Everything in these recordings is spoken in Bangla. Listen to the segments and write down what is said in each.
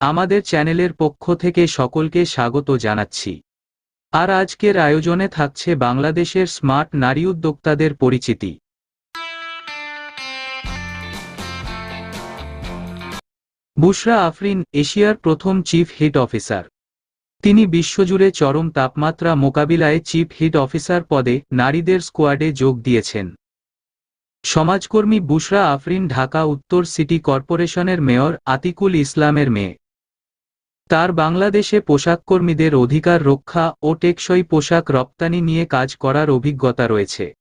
আমাদের চ্যানেলের পক্ষ থেকে সকলকে স্বাগত জানাচ্ছি। আর আজকের আয়োজনে থাকছে বাংলাদেশের স্মার্ট নারী উদ্যোক্তাদের পরিচিতি। বুশরা আফরিন এশিয়ার প্রথম চিফ হিট অফিসার। তিনি বিশ্বজুড়ে চরম তাপমাত্রা মোকাবিলায় চিফ হিট অফিসার পদে নারীদের স্কোয়াডে যোগ দিয়েছেন। সমাজকর্মী বুশরা আফরিন ঢাকা উত্তর সিটি কর্পোরেশনের মেয়র আতিকুল ইসলামের মেয়ে। তার বাংলাদেশে পোশাককর্মীদের অধিকার রক্ষা ও টেকসই পোশাক রপ্তানি নিয়ে কাজ করার অভিজ্ঞতা রয়েছে।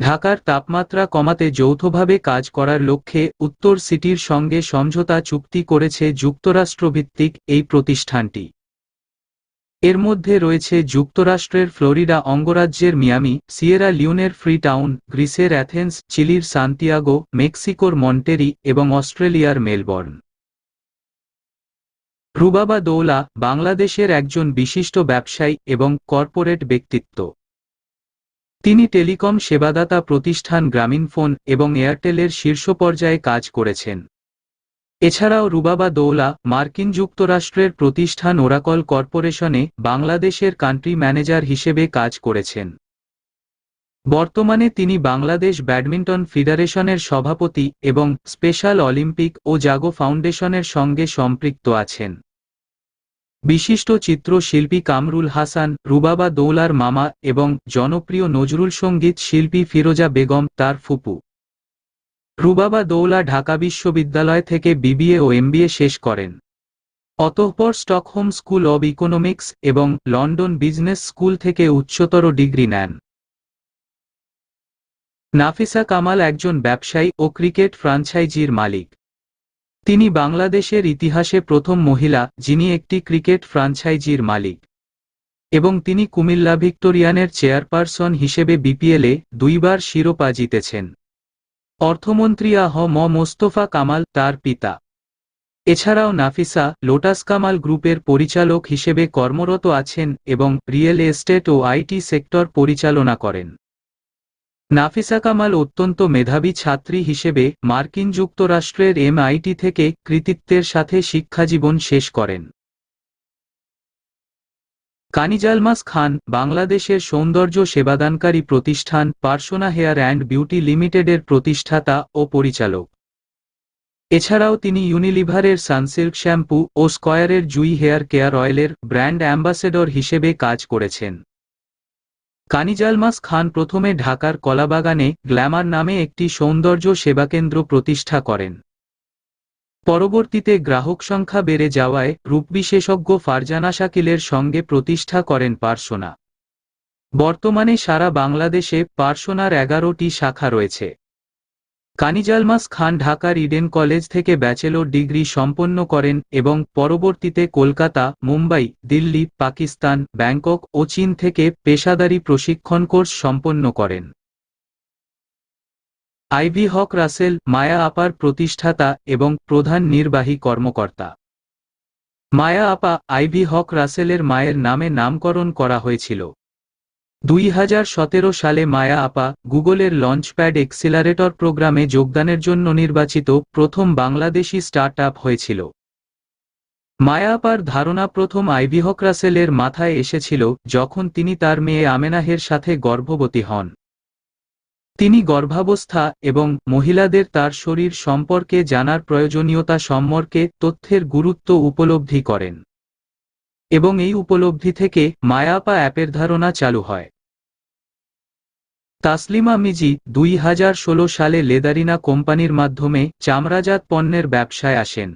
ঢাকার তাপমাত্রা কমাতে যৌথভাবে কাজ করার লক্ষ্যে উত্তর সিটির সঙ্গে সমঝোতা চুক্তি করেছে যুক্তরাষ্ট্রভিত্তিক এই প্রতিষ্ঠানটি। এর মধ্যে রয়েছে যুক্তরাষ্ট্রের ফ্লোরিডা অঙ্গরাজ্যের মিয়ামি, সিয়েরা লিওনের ফ্রি টাউন গ্রিসের অ্যাথেন্স, চিলির সান্তিয়াগো, মেক্সিকোর মন্টেরি এবং অস্ট্রেলিয়ার মেলবর্ন। রুবাবা দৌলা বাংলাদেশের একজন বিশিষ্ট ব্যবসায়ী এবং কর্পোরেট ব্যক্তিত্ব। তিনি টেলিকম সেবাদাতা প্রতিষ্ঠান গ্রামীণফোন এবং এয়ারটেলের শীর্ষ পর্যায়ে কাজ করেছেন। এছাড়াও রুবাবা দৌলা মার্কিন যুক্তরাষ্ট্রের প্রতিষ্ঠান ওরাকল কর্পোরেশনে বাংলাদেশের কান্ট্রি ম্যানেজার হিসেবে কাজ করেছেন। বর্তমানে তিনি বাংলাদেশ ব্যাডমিন্টন ফেডারেশনের সভাপতি এবং স্পেশাল অলিম্পিক ও জাগো ফাউন্ডেশনের সঙ্গে সম্পৃক্ত আছেন। বিশিষ্ট চিত্রশিল্পী কামরুল হাসান, রুবাবা দৌলার মামা এবং জনপ্রিয় নজরুল সংগীত শিল্পী ফিরোজা বেগম, তার ফুপু। রুবাবা দৌলা ঢাকা বিশ্ববিদ্যালয় থেকে বিবিএ ও এমবিএ শেষ করেন। অতঃপর স্টকহোম স্কুল অব ইকোনমিক্স এবং লন্ডন বিজনেস স্কুল থেকে উচ্চতর ডিগ্রি নেন। নাফিসা কামাল একজন ব্যবসায়ী ও ক্রিকেট ফ্রাঞ্চাইজির মালিক। তিনি বাংলাদেশের ইতিহাসে প্রথম মহিলা, যিনি একটি ক্রিকেট ফ্রাঞ্চাইজির মালিক। এবং তিনি কুমিল্লা ভিক্টোরিয়ানের চেয়ারপারসন হিসেবে বিপিএলে দুইবার শিরোপা জিতেছেন। অর্থমন্ত্রী আহ ম মোস্তফা কামাল তার পিতা। এছাড়াও নাফিসা লোটাস কামাল গ্রুপের পরিচালক হিসেবে কর্মরত আছেন এবং রিয়েল এস্টেট ও আইটি সেক্টর পরিচালনা করেন। নাফিসা কামাল অত্যন্ত মেধাবী ছাত্রী হিসেবে মার্কিন যুক্তরাষ্ট্রের এমআইটি থেকে কৃতিত্বের সাথে শিক্ষাজীবন শেষ করেন। কানিজালমাস খান, বাংলাদেশের সৌন্দর্য সেবাদানকারী প্রতিষ্ঠান পার্সোনা হেয়ার অ্যান্ড বিউটি লিমিটেডের প্রতিষ্ঠাতা ও পরিচালক। এছাড়াও তিনি ইউনিলিভারের সানসিল্ক শ্যাম্পু ও স্কয়ারের জুই হেয়ার কেয়ার অয়েলের ব্র্যান্ড অ্যাম্বাসেডর হিসেবে কাজ করেছেন। কানিজালমাস খান প্রথমে ঢাকার কলাবাগানে গ্ল্যামার নামে একটি সৌন্দর্য সেবাকেন্দ্র প্রতিষ্ঠা করেন। পরবর্তীতে গ্রাহক সংখ্যা বেড়ে যাওয়ায় রূপবিশেষজ্ঞ ফারজানা শাকিলের সঙ্গে প্রতিষ্ঠা করেন পার্সোনা। বর্তমানে সারা বাংলাদেশে পার্সোনার এগারোটি শাখা রয়েছে। কানিজালমাস খান ঢাকার ইডেন কলেজ থেকে ব্যাচেলর ডিগ্রি সম্পন্ন করেন এবং পরবর্তীতে কলকাতা, মুম্বাই, দিল্লি, পাকিস্তান, ব্যাংকক ও চীন থেকে পেশাদারী প্রশিক্ষণ কোর্স সম্পন্ন করেন। আইভি হক রাসেল মায়া আপার প্রতিষ্ঠাতা এবং প্রধান নির্বাহী কর্মকর্তা। মায়া আপা আইভি হক রাসেলের মায়ের নামে নামকরণ করা হয়েছিল। দুই হাজার সতেরো সালে মায়া আপা গুগলের লঞ্চপ্যাড এক্সিলারেটর প্রোগ্রামে যোগদানের জন্য নির্বাচিত প্রথম বাংলাদেশি স্টার্ট হয়েছিল। মায়া আপার ধারণা প্রথম আইভি হক রাসেলের মাথায় এসেছিল যখন তিনি তার মেয়ে আমেনাহের সাথে গর্ভবতী হন। তিনি গর্ভাবস্থা এবং মহিলাদের তার শরীর সম্পর্কে জানার প্রয়োজনীয়তা সম্পর্কে তথ্যের গুরুত্ব উপলব্ধি করেন। এবং এই উপলব্ধি থেকে মায়াপা অ্যাপের ধারণা চালু হয়। তাসলিমা মিজি দুই হাজার ষোলো সালে লেদারিনা কোম্পানির মাধ্যমে চামড়াজাত পণ্যের ব্যবসায় আসেন।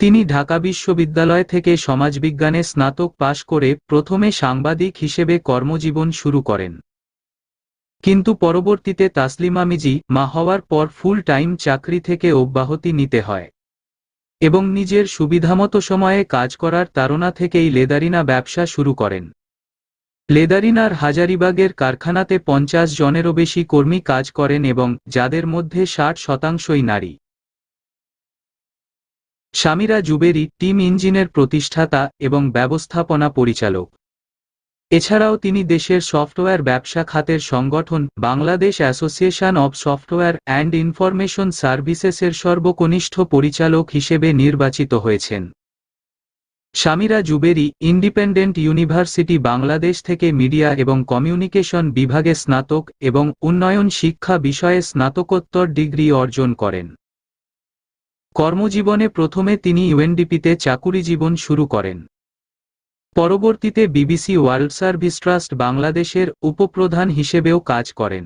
তিনি ঢাকা বিশ্ববিদ্যালয় থেকে সমাজবিজ্ঞানে স্নাতক পাশ করে প্রথমে সাংবাদিক হিসেবে কর্মজীবন শুরু করেন। কিন্তু পরবর্তীতে তাসলিমা মিজি মা হওয়ার পর ফুল টাইম চাকরি থেকে অব্যাহতি নিতে হয়। এবং নিজের সুবিধামতো সময়ে কাজ করার তাড়না থেকেই লেদারিনা ব্যবসা শুরু করেন। লেদারিনার হাজারিবাগের কারখানাতে পঞ্চাশ জনেরও বেশি কর্মী কাজ করেন এবং যাদের মধ্যে ষাট শতাংশই নারী। স্বামীরা জুবেরি, টিম ইঞ্জিনের প্রতিষ্ঠাতা এবং ব্যবস্থাপনা পরিচালক। এছাড়াও তিনি দেশের সফটওয়্যার ব্যবসা খাতের সংগঠন, Bangladesh association of software and information সার্ভিসেসের সর্বকনিষ্ঠ পরিচালক হিসেবে নির্বাচিত হয়েছেন। সামিরা জুবেরি, ইন্ডিপেন্ডেন্ট ইউনিভার্সিটি বাংলাদেশ থেকে মিডিয়া এবং কমিউনিকেশন বিভাগে স্নাতক এবং উন্নয়ন শিক্ষা বিষয়ে স্নাতকোত্তর ডিগ্রি অর্জন করেন। কর্মজীবনে প্রথমে তিনি ইউএনডিপিতে চাকুরি জীবন শুরু করেন। পরবর্তীতে বিবিসি ওয়ার্ল্ড সার্ভিস ট্রাস্ট বাংলাদেশের উপপ্রধান হিসেবেও কাজ করেন।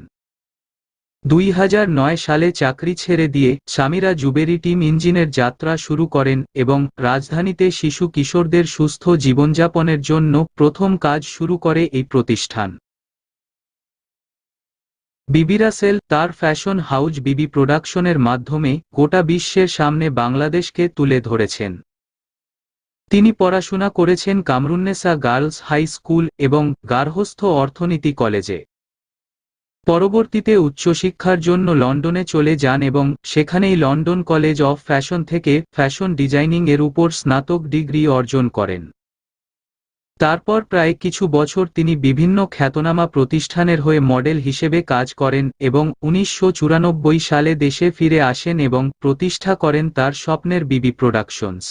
দুই হাজার নয় সালে চাকরি ছেড়ে দিয়ে সামিরা জুবেরি টিম ইঞ্জিনের যাত্রা শুরু করেন এবং রাজধানীতে শিশু কিশোরদের সুস্থ জীবনযাপনের জন্য প্রথম কাজ শুরু করে এই প্রতিষ্ঠান। বিবি রাসেল তার ফ্যাশন হাউজ বিবি প্রোডাকশনের মাধ্যমে গোটা বিশ্বের সামনে বাংলাদেশকে তুলে ধরেছেন। তিনি পড়াশোনা করেছেন কামরুন্নেসা গার্লস হাই স্কুল এবং গার্হস্থ্য অর্থনীতি কলেজে। পরবর্তীতে উচ্চশিক্ষার জন্য লন্ডনে চলে যান এবং সেখানেই লন্ডন কলেজ অফ ফ্যাশন থেকে ফ্যাশন ডিজাইনিং এর উপর স্নাতক ডিগ্রি অর্জন করেন। তারপর প্রায় কিছু বছর তিনি বিভিন্ন খ্যাতনামা প্রতিষ্ঠানের হয়ে মডেল হিসেবে কাজ করেন এবং উনিশশো চুরানব্বই সালে দেশে ফিরে আসেন এবং প্রতিষ্ঠা করেন তার স্বপ্নের বিবি প্রোডাকশনস।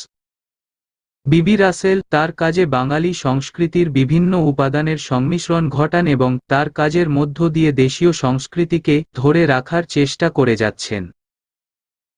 বিবি রাসেল তার কাজে বাঙালি সংস্কৃতির বিভিন্ন উপাদানের সংমিশ্রণ ঘটান এবং তার কাজের মধ্য দিয়ে দেশীয় সংস্কৃতিকে ধরে রাখার চেষ্টা করে যাচ্ছেন।